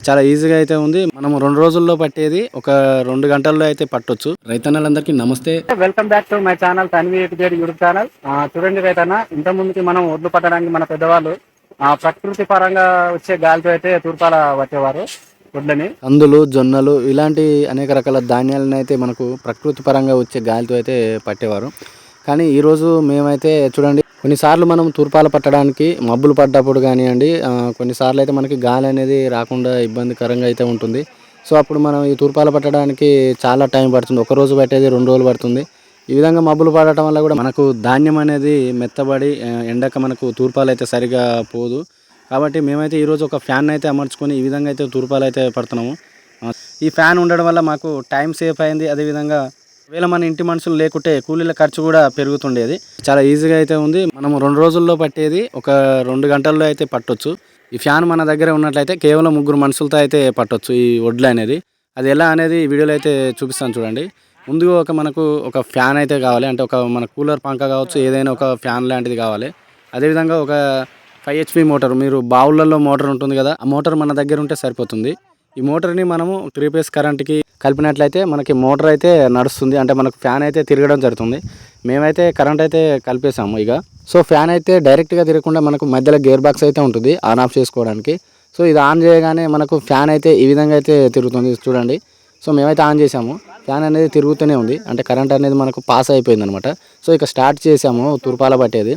చాలా ఈజీగా అయితే ఉంది. మనం రెండు రోజుల్లో పట్టేది ఒక రెండు గంటల్లో అయితే పట్టొచ్చు. రైతన్నలందరికీ నమస్తే. Welcome back to my channel Tanvi ఎటుజేడి YouTube channel చూడండి రైతన్న ఇంత ముందుకి మనం ఒడ్లు పట్టడానికి మన పెద్దవాళ్ళు ఆ, ప్రకృతి పరంగా వచ్చే గాలితో అయితే తూర్పాల పట్టేవారు ఒడ్లని. కందులు జొన్నలు ఇలాంటి అనేక రకాల ధాన్యాలను అయితే మనకు ప్రకృతి పరంగా వచ్చే గాలితో అయితే పట్టేవారు. కానీ ఈరోజు మేమైతే చూడండి కొన్నిసార్లు మనం తూర్పాలు పట్టడానికి మబ్బులు పడ్డప్పుడు కానివ్వండి కొన్నిసార్లు అయితే మనకి గాలి అనేది రాకుండా ఇబ్బందికరంగా అయితే ఉంటుంది. సో అప్పుడు మనం ఈ తూర్పాలు పట్టడానికి చాలా టైం పడుతుంది. ఒక రోజు పట్టేది రెండు రోజులు పడుతుంది. ఈ విధంగా మబ్బులు పడటం వల్ల కూడా మనకు ధాన్యం అనేది మెత్తబడి ఎండక మనకు తూర్పాలు అయితే సరిగా పోదు. కాబట్టి మేమైతే ఈరోజు ఒక ఫ్యాన్ అయితే అమర్చుకొని ఈ విధంగా అయితే తూర్పాలు అయితే పడుతున్నాము. ఈ ఫ్యాన్ ఉండడం వల్ల మాకు టైం సేఫ్ అయింది. అదేవిధంగా ఒకవేళ మన ఇంటి మనుషులు లేకుంటే కూలీల ఖర్చు కూడా పెరుగుతుండేది. చాలా ఈజీగా అయితే ఉంది. మనం రెండు రోజుల్లో పట్టేది ఒక రెండు గంటల్లో అయితే పట్టొచ్చు. ఈ ఫ్యాన్ మన దగ్గర ఉన్నట్లయితే కేవలం ముగ్గురు మనుషులతో అయితే పట్టొచ్చు ఈ వడ్లు అనేది. అది ఎలా అనేది వీడియోలో అయితే చూపిస్తాను చూడండి. ముందుగా ఒక మనకు ఒక ఫ్యాన్ అయితే కావాలి. అంటే ఒక మన కూలర్ పంక కావచ్చు ఏదైనా ఒక ఫ్యాన్ లాంటిది కావాలి. అదేవిధంగా ఒక ఫైవ్ హెచ్పి మోటార్. మీరు బావులలో మోటార్ ఉంటుంది కదా ఆ మోటార్ మన దగ్గర ఉంటే సరిపోతుంది. ఈ మోటార్ని మనము త్రీ ఫేస్ కరెంట్కి కలిపినట్లయితే మనకి మోటార్ అయితే నడుస్తుంది. అంటే మనకు ఫ్యాన్ అయితే తిరగడం జరుగుతుంది. మేమైతే కరెంట్ అయితే కలిపేసాము ఇక. సో ఫ్యాన్ అయితే డైరెక్ట్గా తిరగకుండా మనకు మధ్యలో గేర్ బాక్స్ అయితే ఉంటుంది ఆన్ ఆఫ్ చేసుకోవడానికి. సో ఇది ఆన్ చేయగానే మనకు ఫ్యాన్ అయితే ఈ విధంగా అయితే తిరుగుతుంది చూడండి. సో మేమైతే ఆన్ చేసాము ఫ్యాన్ అనేది తిరుగుతూనే ఉంది. అంటే కరెంట్ అనేది మనకు పాస్ అయిపోయింది అనమాట సో ఇక స్టార్ట్ చేసాము తూర్పాల పట్టేది.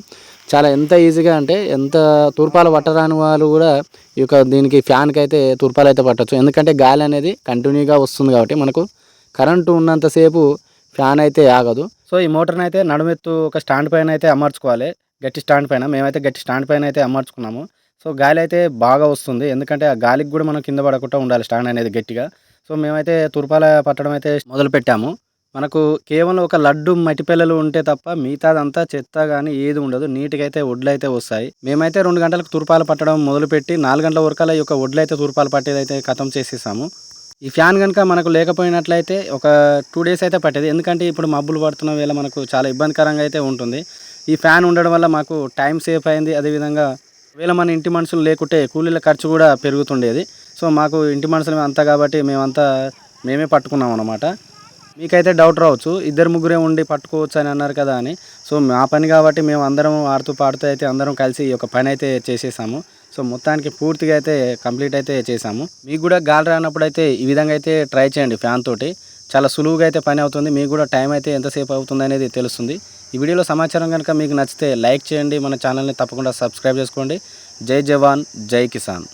చాలా ఎంత ఈజీగా అంటే ఎంత తూర్పాలు పట్టరాని వాళ్ళు కూడా ఈ యొక్క దీనికి ఫ్యాన్కి అయితే తూర్పాలు అయితే పట్టచ్చు. ఎందుకంటే గాలి అనేది కంటిన్యూగా వస్తుంది కాబట్టి మనకు కరెంటు ఉన్నంతసేపు ఫ్యాన్ అయితే ఆగదు. సో ఈ మోటార్ని అయితే నడుమెత్తు ఒక స్టాండ్ పైన అయితే అమర్చుకోవాలి. గట్టి స్టాండ్ పైన. మేమైతే గట్టి స్టాండ్ పైన అయితే అమర్చుకున్నాము. సో గాలి అయితే బాగా వస్తుంది. ఎందుకంటే ఆ గాలికి కూడా మనం కింద పడకుండా ఉండాలి స్టాండ్ అనేది గట్టిగా. సో మేమైతే తూర్పాల పట్టడం అయితే మొదలు పెట్టాము మనకు కేవలం ఒక లడ్డు మట్టి పిల్లలు ఉంటే తప్ప మిగతాదంతా చెత్త కానీ ఏది ఉండదు. నీట్గా అయితే వడ్లు అయితే వస్తాయి. మేమైతే రెండు గంటలకు తూర్పాలు పట్టడం మొదలుపెట్టి నాలుగు గంటల వరకల్లా ఈ యొక్క వడ్లు అయితే తూర్పాలు పట్టేది అయితే ఖతం చేసేసాము. ఈ ఫ్యాన్ కనుక మనకు లేకపోయినట్లయితే ఒక టూ డేస్ అయితే పట్టేది. ఎందుకంటే ఇప్పుడు మబ్బులు పడుతున్న వేళ మనకు చాలా ఇబ్బందికరంగా అయితే ఉంటుంది. ఈ ఫ్యాన్ ఉండడం వల్ల మాకు టైం సేఫ్ అయింది. అదేవిధంగా వేళ మన ఇంటి మనుషులు లేకుంటే కూలీల ఖర్చు కూడా పెరుగుతుండేది. సో మాకు ఇంటి మనుషులు అంతా కాబట్టి మేమంతా మేమే పట్టుకున్నాం అనమాట మీకైతే డౌట్ రావచ్చు. ఇద్దరు ముగ్గురే ఉండి పట్టుకోవచ్చు అని అన్నారు కదా అని. సో మా పని కాబట్టి మేము అందరం ఆడుతూ పాడుతూ అయితే అందరం కలిసి ఈ యొక్క పని అయితే చేసేసాము. సో మొత్తానికి పూర్తిగా అయితే కంప్లీట్ అయితే చేసాము. మీకు కూడా గాలి రానప్పుడు అయితే ఈ విధంగా అయితే ట్రై చేయండి ఫ్యాన్ తోటి. చాలా సులువుగా అయితే పని అవుతుంది. మీకు కూడా టైం అయితే ఎంతసేపు అవుతుంది అనేది తెలుస్తుంది. ఈ వీడియోలో సమాచారం కనుక మీకు నచ్చితే లైక్ చేయండి. మన ఛానల్ని తప్పకుండా సబ్స్క్రైబ్ చేసుకోండి. జై జవాన్ జై కిసాన్.